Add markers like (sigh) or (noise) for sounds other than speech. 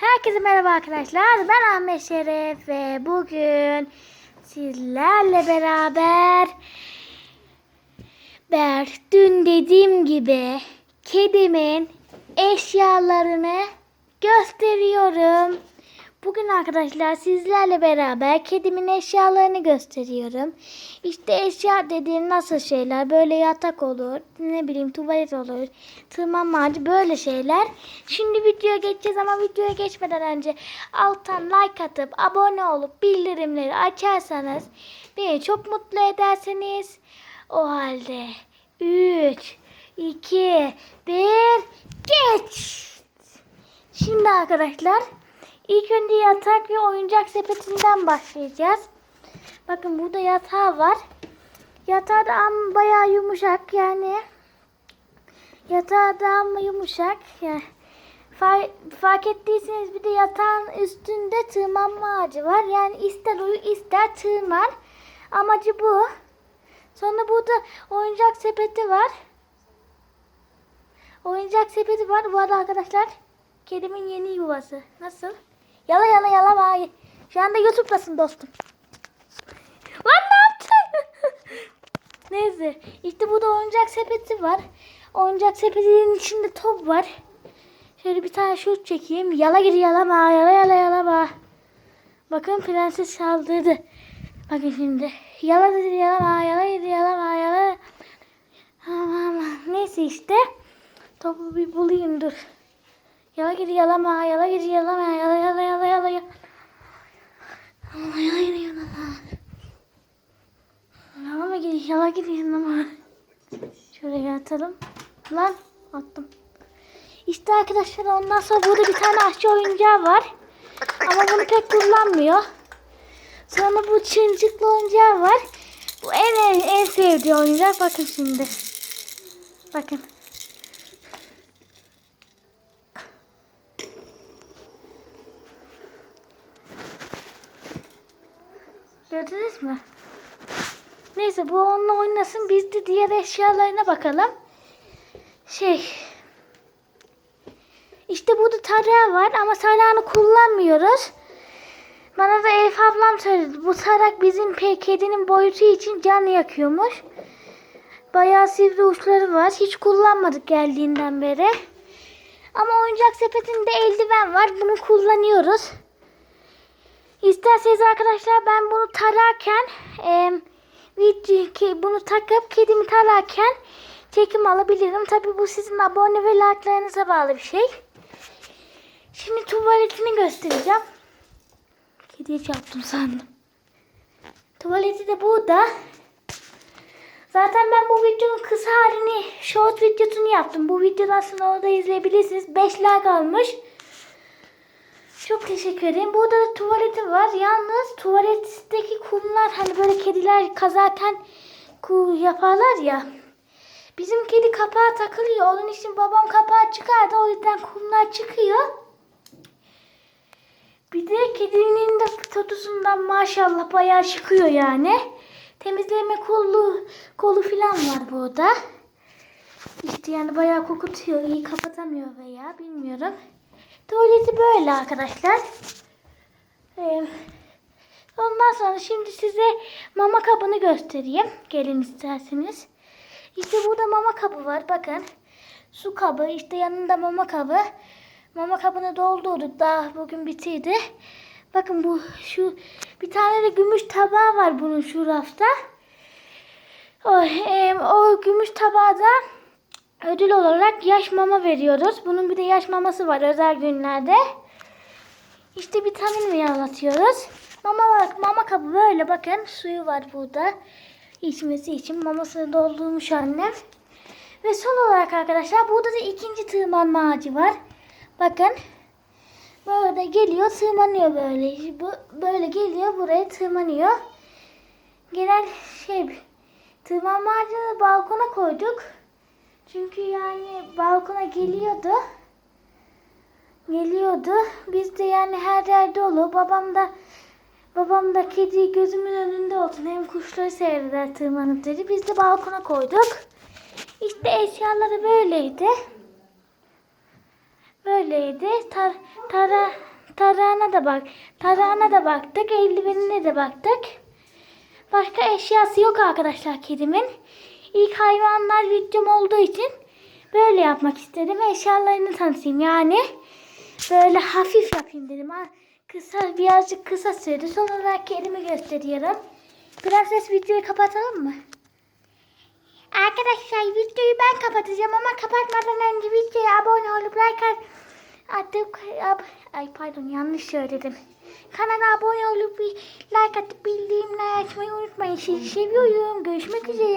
Herkese merhaba arkadaşlar. Ben Ahmet Şeref ve bugün sizlerle beraber ben dün dediğim gibi kedimin eşyalarını gösteriyorum. Bugün arkadaşlar sizlerle beraber kedimin eşyalarını gösteriyorum. İşte eşya dediğim nasıl şeyler? Böyle yatak olur, ne bileyim tuvalet olur, tırmanma ağacı böyle şeyler. Şimdi videoya geçeceğiz ama videoya geçmeden önce alttan like atıp abone olup bildirimleri açarsanız beni çok mutlu ederseniz o halde 3, 2, 1 geç. Şimdi arkadaşlar ilk önce yatak ve oyuncak sepetinden başlayacağız. Bakın burada yatağı var. Yatağı da ama bayağı yumuşak yani. Yatağı da ama yumuşak. Yani fark, ettiyseniz bir de yatağın üstünde tırmanma ağacı var. Yani ister uyu ister tırman. Amacı bu. Sonra burada oyuncak sepeti var. Oyuncak sepeti var. Bu arada arkadaşlar kedimin yeni yuvası. Nasıl? Yala yala yala vay. Şu anda YouTube'dasın dostum. Lan ne yaptın? (laughs) Neyse. İşte burada oyuncak sepeti var. Oyuncak sepetinin içinde top var. Şöyle bir tane şut çekeyim. Yala gir yalama. Yala yala yalama. Bakın prenses saldırdı. Bakın şimdi. Yala gir yalama. Yala gir yalama. Yala. Aman. Neyse işte. Topu bir bulayım dur. Yala gir yalama. Yala gir yalama. Yala yala yala yala. Yala yala yala yala. Yalama gir. Yala gir yalama. Şöyle yatalım. Lan attım. İşte arkadaşlar ondan sonra burada bir tane aşçı oyuncağı var. Ama bunu pek kullanmıyor. Sonra bu çıncıklı oyuncağı var. Bu en en, en sevdiği oyuncak. Bakın şimdi. Bakın. Gördünüz mü? Neyse bu onunla oynasın. Biz de diğer eşyalarına bakalım. Şey. İşte burada tarağı var ama tarağını kullanmıyoruz. Bana da Elif ablam söyledi. Bu tarak bizim kedinin boyutu için can yakıyormuş. Bayağı sivri uçları var. Hiç kullanmadık geldiğinden beri. Ama oyuncak sepetinde eldiven var. Bunu kullanıyoruz. İsterseniz arkadaşlar ben bunu tararken e, video, bunu takıp kedimi tararken çekim alabilirim. Tabi bu sizin abone ve like'larınıza bağlı bir şey. Şimdi tuvaletini göstereceğim. Kediye çarptım sandım. Tuvaleti de burada. Zaten ben bu videonun kısa halini, short videosunu yaptım. Bu videodan sonra orada izleyebilirsiniz. 5 like almış. Çok teşekkür ederim. Burada da tuvaleti var. Yalnız tuvaletteki kumlar hani böyle kediler kazarken ku yaparlar ya. Bizim kedi kapağı takılıyor. Onun için babam kapağı çıkardı. O yüzden kumlar çıkıyor. Bir de kedinin de totusundan maşallah bayağı çıkıyor yani. Temizleme kolu, kolu falan var burada. İşte yani bayağı kokutuyor. iyi kapatamıyor veya bilmiyorum. Tuvaleti böyle arkadaşlar. Ee, ondan sonra şimdi size mama kabını göstereyim. Gelin isterseniz. İşte burada mama kabı var. Bakın. Su kabı. işte yanında mama kabı. Mama kabını doldurduk. Daha bugün bitirdi. Bakın bu şu bir tane de gümüş tabağı var bunun şu rafta. O, e, o gümüş tabağı da ödül olarak yaş mama veriyoruz. Bunun bir de yaş maması var özel günlerde. İşte vitamin mi anlatıyoruz. Mama, mama kabı böyle bakın suyu var burada. İçmesi için mamasını doldurmuş annem. Ve son olarak arkadaşlar burada da ikinci tırmanma ağacı var. Bakın. Böyle geliyor tırmanıyor böyle. Böyle geliyor buraya tırmanıyor. Genel şey tırmanma ağacını balkona koyduk. Çünkü yani balkona geliyordu. Geliyordu. Biz de yani her yerde olur. Babam da babam da kedi gözümün önünde olsun. Hem kuşları seyreder tırmanıp dedi. Biz de balkona koyduk. İşte eşyaları böyleydi. böyleydi. Tar tara tarağına da bak. Tarağına da baktık. Eldivenine de baktık. Başka eşyası yok arkadaşlar kedimin. İlk hayvanlar videom olduğu için böyle yapmak istedim. Eşyalarını tanıtayım yani. Böyle hafif yapayım dedim. Kısa birazcık kısa sürdü. Son olarak kedimi gösteriyorum. Prenses videoyu kapatalım mı? Arkadaşlar videoyu ben kapatacağım ama kapatmadan önce videoya abone olup like at atıp ab- ay pardon yanlış söyledim. Kanala abone olup like atıp bildirimleri açmayı unutmayın. Sizi seviyorum. Görüşmek üzere.